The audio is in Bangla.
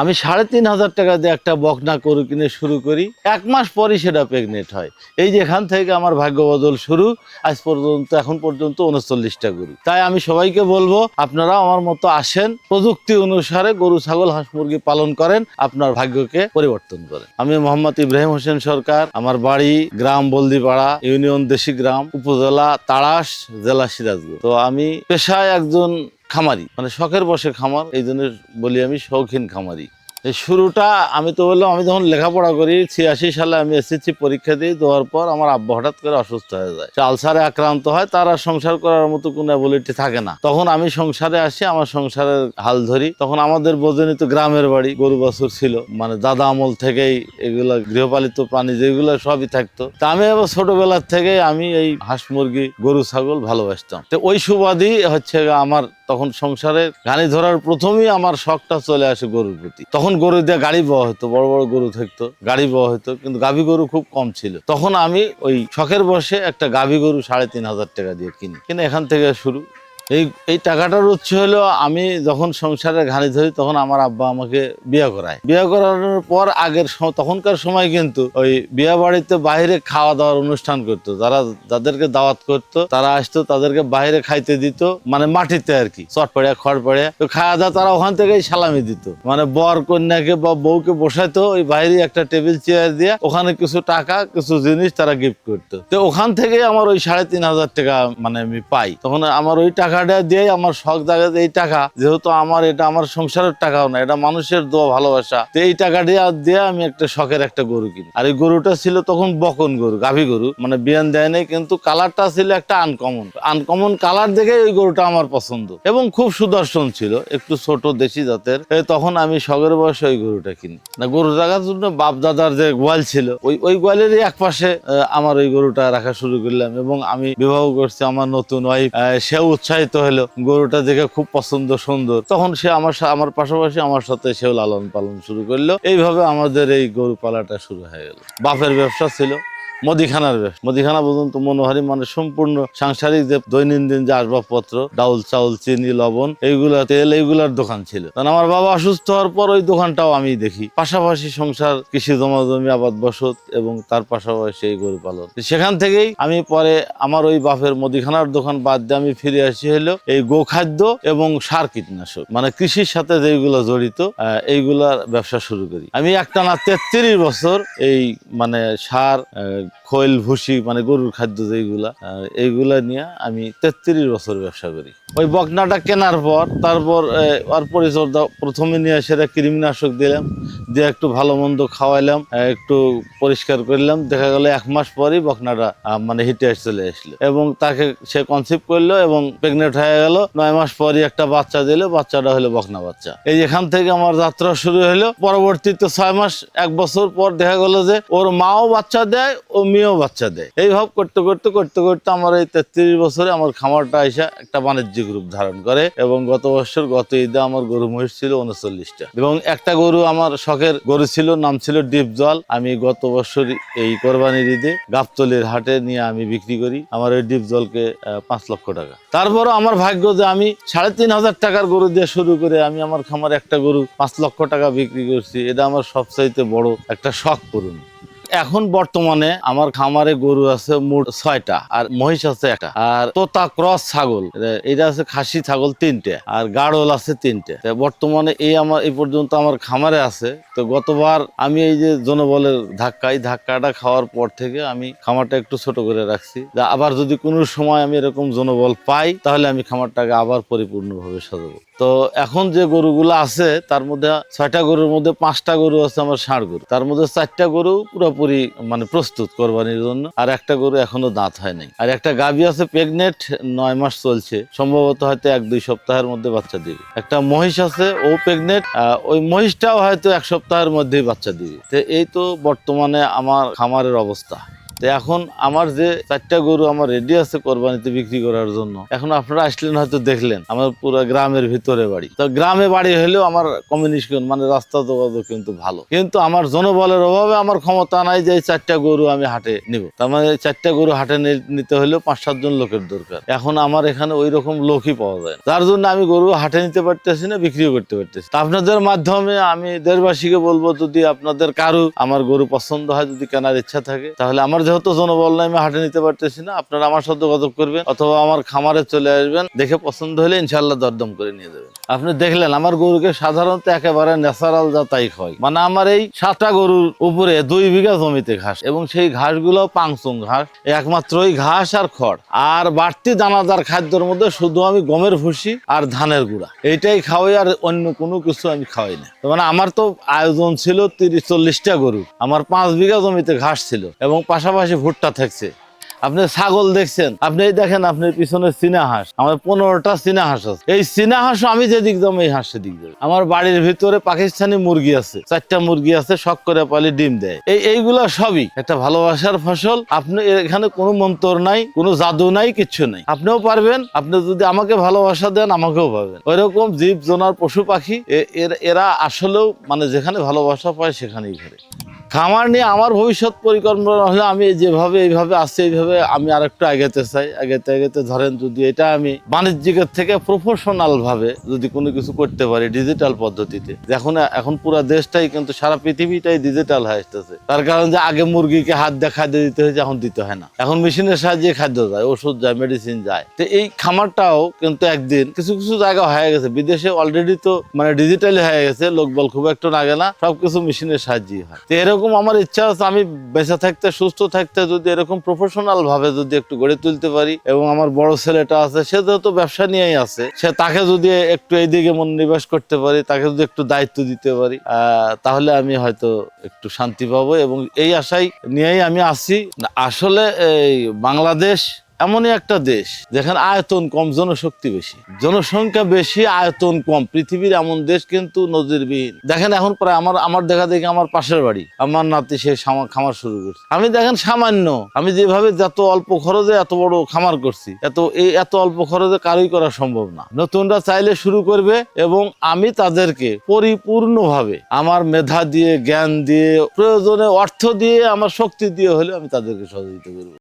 আমি সাড়ে তিন হাজার টাকা দিয়ে একটা বকনা গরু কিনে শুরু করি। এক মাস পরই সেটা প্রেগনেন্ট হয়। এই যে এখান থেকে আমার ভাগ্য বদল শুরু, আজ পর্যন্ত, এখন পর্যন্ত উনচল্লিশটা গরু। তাই আমি সবাইকে বলব আপনারা আমার মতো আসেন, প্রযুক্তি অনুসারে গরু, ছাগল, হাঁস, মুরগি পালন করেন, আপনার ভাগ্যকে পরিবর্তন করেন। আমি মোহাম্মদ ইব্রাহিম হোসেন সরকার, আমার বাড়ি গ্রাম বলদিপাড়া, ইউনিয়ন দেশি গ্রাম, উপজেলা তাড়াশ, জেলা সিরাজগঞ্জ। তো আমি পেশায় একজন খামারি মানে শখের বসে খামার, এই জন্য বলি আমি শৌখিন খামারি। এই শুরুটা আমি তো বললাম, আমি যখন লেখাপড়া করি, ছিয়াশি সালে আমি এসএসসি পরীক্ষা দিই, দেওয়ার পর আমার আব্বা হঠাৎ করে অসুস্থ হয়ে যায়। আলসারে আক্রান্ত হয়, তার আর সংসার করার মতো কোনো অ্যাবিলিটি থাকে না। তখন আমি সংসারে আসি, আমার সংসারের হাল ধরি। তখন আমাদের বোঝেনি তো গ্রামের বাড়ি, গরু বাছুর ছিল মানে দাদা আমল থেকেই এগুলো গৃহপালিত প্রাণী যেগুলো সবই থাকতো। তা আমি আবার ছোটবেলার থেকে আমি এই হাঁস মুরগি, গরু, ছাগল ভালোবাসতাম। তো ওই সুবাদই হচ্ছে আমার তখন সংসারে গাড়ি ধরার প্রথমেই আমার শখটা চলে আসে গরুর প্রতি। তখন গরু দিয়ে গাড়ি বওয়া হতো, বড় বড় গরু থাকতো, গাড়ি বওয়া হতো, কিন্তু গাভী গরু খুব কম ছিল। তখন আমি ওই শখের বসে একটা গাভী গরু সাড়ে তিন হাজার টাকা দিয়ে কিনি। কিন্তু এখান থেকে শুরু। এই এই টাকাটার উৎস হলো আমি যখন সংসারে ঘানি ধরি তখন আমার আব্বা আমাকে বিয়ে করায়। বিয়ে করানোর পর আগের তখনকার সময় কিন্তু ওই বিয়ে বাড়িতে বাইরে খাওয়া দাওয়ার অনুষ্ঠান করতো। যারা, যাদেরকে দাওয়াত করতো, তারা আসতো, তাদেরকে বাইরে খাইতে দিত মানে মাটিতে আর কি চটপড়িয়া খড়পড়িয়া তো খাওয়া দাওয়া তারা ওখান থেকেই সালামি দিত। মানে বর কন্যাকে বা বউকে বসাইতো, ওই বাইরে একটা টেবিল চেয়ার দিয়ে ওখানে কিছু টাকা, কিছু জিনিস তারা গিফট করতো। তো ওখান থেকে আমার ওই সাড়ে তিন হাজার টাকা মানে আমি পাই। তখন আমার ওই টাকাটা দিয়ে আমার শখ জায়গাতে এই টাকা, যেহেতু আমার এটা আমার সংসারের টাকাও না, এটা মানুষের দোয়া, ভালোবাসা, তো এই টাকা দিয়ে আমি একটা শখের একটা গরু কিনি। আর এই গরুটা ছিল তখন বকন গরু, গাভী গরু মানে বিয়ান দেয় নাই, কিন্তু কালারটা ছিল একটা আনকমন আনকমন কালার দেখে ওই গরুটা আমার পছন্দ। এবং খুব সুদর্শন ছিল, একটু ছোট, দেশি জাতের। তখন আমি শখের বয়সে ওই গরুটা কিনি। না, গরু রাখার জন্য বাপ দাদার যে গোয়াল ছিল, ওই ওই গোয়ালেরই এক পাশে আমার ওই গরুটা রাখা শুরু করলাম। এবং আমি বিবাহ করছি আমার নতুন ওয়াইফ সেও উৎসাহিত হলো গরুটা দেখে খুব পছন্দ সুন্দর। তখন সে আমার আমার পাশাপাশি আমার সাথে সেও লালন পালন শুরু করল। এইভাবে আমাদের এই গরু পালাটা শুরু হয়ে গেল। বাপের ব্যবসা ছিল। মুদিখানার মুদিখানা পর্যন্ত মনোহারি মানে সম্পূর্ণ সাংসারিক যে দৈনন্দিন যে আসবাবপত্র, ডাউল, চাউল, চিনি, লবণ, এইগুলা, তেল, এইগুলার দোকান ছিল। কারণ আমার বাবা অসুস্থ হওয়ার পর ওই দোকানটাও আমি দেখি। পাশাপাশি সংসার, কৃষি জমা জমি আবাদ বসত এবং তার পাশাপাশি এই গরু পালন। সেখান থেকেই আমি পরে আমার ওই বাপের মুদিখানার দোকান বাদ দিয়ে আমি ফিরে আসি হলো এই গোখাদ্য এবং সার কীটনাশক। মানে কৃষির সাথে যেগুলো জড়িত এইগুলার ব্যবসা শুরু করি। আমি একটানা তেত্রিশ বছর এই মানে সার খৈল ভুসি মানে গরুর খাদ্য যেগুলা এইগুলা নিয়ে আমি তেত্রিশ বছর ব্যবসা করি। ওই বকনাটা কেনার পর তারপর আহ, ওর পরিচর্যা প্রথমে নিয়ে সেটা কৃমিনাশক দিলাম দিয়ে একটু ভালো মন্দ খাওয়াইলাম একটু পরিষ্কার করলাম দেখা গেল এক মাস পরই বকনাটা মানে হিটে চলে আসলো। এবং তাকে সে কনসিভ করল এবং প্রেগনেন্ট হয়ে গেল নয় মাস পরই একটা বাচ্চা দিল বাচ্চাটা হলো বকনা বাচ্চা। এই এখান থেকে আমার যাত্রা শুরু হলো। পরবর্তীতে ছয় মাস এক বছর পর দেখা গেল যে ওর মাও বাচ্চা দেয় ও মেয়েও বাচ্চা দেয়। এইভাবে করতে করতে করতে করতে আমার এই তেত্রিশ বছরে আমার খামারটা এসে একটা বাণিজ্যিক রূপ ধারণ করে এবং গত বছর গত ঈদে আমার গরু মহিষ ছিল উনচল্লিশটা। এবং একটা গরু আমার শখের গরু ছিল, নাম ছিল ডিপ জল। আমি গত বছর এই কোরবানির ঈদে গাবতলির হাটে নিয়ে আমি বিক্রি করি। আমার ওই ডিপ জলকে পাঁচ লক্ষ টাকা। তারপরও আমার ভাগ্য যে আমি সাড়ে তিন হাজার টাকার গরু দিয়ে শুরু করে আমি আমার খামারে একটা গরু পাঁচ লক্ষ টাকা বিক্রি করছি। এটা আমার সবচাইতে বড় একটা শখ পূরণ। এখন বর্তমানে আমার খামারে গরু আছে মোট ছয়টা, আর মহিষ আছে একটা, আর তোতা ক্রস ছাগল এটা আছে খাসি ছাগল তিনটে, আর গাড়ল আছে তিনটে। বর্তমানে এই আমার, এই পর্যন্ত আমার খামারে আছে। তো গতবার আমি এই যে জনবলের ধাক্কা এই ধাক্কাটা খাওয়ার পর থেকে আমি খামারটা একটু ছোট করে রাখছি। আবার যদি কোনো সময় আমি এরকম জনবল পাই, তাহলে আমি খামারটাকে আবার পরিপূর্ণভাবে সাজাবো। তো এখন যে গরুগুলো আছে, তার মধ্যে ছয়টা গরুর মধ্যে পাঁচটা গরু আছে আমার ষাঁড় গরু। তার মধ্যে চারটা গরু পুরোপুরি মানে প্রস্তুত কোরবানির জন্য, আর একটা গরু এখনও দাঁত হয় নাই। আর একটা গাভী আছে প্রেগনেন্ট, নয় মাস চলছে। সম্ভবত হয়তো এক দুই সপ্তাহের মধ্যে বাচ্চা দিবে। একটা মহিষ আছে, ও প্রেগনেন্ট ওই মহিষটাও হয়তো এক সপ্তাহের মধ্যেই বাচ্চা দিবে। তো এই তো বর্তমানে আমার খামারের অবস্থা। তো এখন আমার যে চারটা গরু আমার রেডি আছে কোরবানিতে বিক্রি করার জন্য, এখন আপনারা আসলেন হয়তো দেখলেন আমার পুরো গ্রামের ভিতরে বাড়ি। তো গ্রামে বাড়ি হলেও আমার কমিউনিকেশন মানে রাস্তা যোগাযোগ কিন্তু ভালো। কিন্তু আমার জনবলের অভাবে আমার ক্ষমতা নাই যে চারটা গরু আমি হাটে নিব। তার মানে চারটা গরু হাটে নিতে হলেও পাঁচ সাতজন লোকের দরকার। এখন আমার এখানে ওই রকম লোকই পাওয়া যায়। যার জন্য আমি গরু হাটে নিতে পারতেছি না, বিক্রিও করতে পারতেছি আপনাদের মাধ্যমে আমি দেশবাসীকে বলব, যদি আপনাদের কারও আমার গরু পছন্দ হয়, যদি কেনার ইচ্ছা থাকে, তাহলে আমার যেহেতু জনবল নাই আমি হাটে নিতে পারতেছি না, আপনারা আমার সাথে যোগাযোগ করবেন অথবা আমার খামারে চলে আসবেন, দেখে পছন্দ হলে ইনশাল্লাহ দরদম করে নিয়ে যাবেন। আপনি দেখলেন, আমার গরুকে সাধারণত একেবারে ন্যাচারাল যা তাই হয়। মানে আমার এই সাতটা গরুর উপরে দুই বিঘা জমিতে ঘাস, এবং সেই ঘাসগুলো পাংচুং ঘাস একমাত্র ওই ঘাস আর খড়। আর বাড়তি দানাদার খাদ্যের মধ্যে শুধু আমি গমের ভুসি আর ধানের গুঁড়া। এইটাই খাওয়াই আর অন্য কোনো কিছু আমি খাওয়াই না। মানে আমার তো আয়োজন ছিল তিরিশ চল্লিশটা গরু। আমার পাঁচ বিঘা জমিতে ঘাস ছিল। এবং পাশাপাশি ভুট্টা থাকছে। আপনি ছাগল দেখছেন, আপনি এই দেখেন আপনার পিছনে চীনা হাঁস। আমার পনেরোটা চীনা হাঁস আছে। এই চীনা হাঁস আমি যেদিক যাব, এই হাঁস সেদিক যাবে। আমার বাড়ির ভিতরে পাকিস্তানি মুরগি আছে, চারটা মুরগি আছে, শখ করে পালি ডিম দেয়। এই এইগুলা সবই একটা ভালোবাসার ফসল। আপনি এখানে কোনো মন্তর নাই, কোনো জাদু নাই, কিচ্ছু নাই। আপনিও পারবেন, আপনি যদি আমাকে ভালোবাসা দেন, আমাকেও পাবেন। ওইরকম জীব, জোনার, পশু পাখি এরা আসলেও মানে যেখানে ভালোবাসা পায়, সেখানেই ঘরে। খামার নিয়ে আমার ভবিষ্যৎ পরিকল্পনা হলে আমি যেভাবে, এইভাবে আসছে এইভাবে আমি আরেকটু আগাতে চাই আগেতে আগাতে ধরেন যদি এটা আমি বাণিজ্যিকের থেকে প্রফেশনাল ভাবে যদি কোনো কিছু করতে পারি ডিজিটাল পদ্ধতিতে। এখন এখন পুরো দেশটাই কিন্তু, সারা পৃথিবীটাই ডিজিটাল হয়ে আসতেছে। তার কারণ যে আগে মুরগিকে হাত দিয়ে খাদ্য দিতে হয়েছে এখন দিতে হয় না। এখন মেশিনের সাহায্যে খাদ্য যায় ওষুধ যায় মেডিসিন যায় তো এই খামারটাও কিন্তু একদিন কিছু কিছু জায়গা হয়ে গেছে। বিদেশে অলরেডি তো মানে ডিজিটালি হয়ে গেছে, লোকবল খুব একটা লাগে না, সবকিছু মেশিনের সাহায্যেই হয়। তো এরকম আমার ইচ্ছা আছে, আমি বেঁচে থাকতে, সুস্থ থাকতে, যদি এরকম প্রফেশনাল ভাবে যদি একটু গড়ে তুলতে পারি এবং আমার বড় ছেলেটা আছে, সে যেহেতু ব্যবসা নিয়েই আছে, সে তাকে যদি একটু এইদিকে মনোনিবেশ করতে পারি, তাকে যদি একটু দায়িত্ব দিতে পারি তাহলে আমি হয়তো একটু শান্তি পাবো এবং এই আশাই নিয়েই আমি আসি আসলে এই বাংলাদেশ এমনই একটা দেশ যেখানে আয়তন কম, জনশক্তি বেশি। জনসংখ্যা বেশি, আয়তন কম। পৃথিবীর এমন দেশ কিন্তু নজিরবিহীন। দেখেন এখন প্রায় আমার আমার দেখা দেখি আমার পাশের বাড়ি। আমার নাতি সে খামার শুরু করছে। আমি দেখেন সামান্য, আমি যেভাবে যত অল্প খরচে এত বড় খামার করছি, এত, এই এত অল্প খরচে কারোই করা সম্ভব না। নতুনরা চাইলে শুরু করবে এবং আমি তাদেরকে পরিপূর্ণভাবে আমার মেধা দিয়ে, জ্ঞান দিয়ে, প্রয়োজনে অর্থ দিয়ে, আমার শক্তি দিয়ে হলে আমি তাদেরকে সহযোগিতা করব।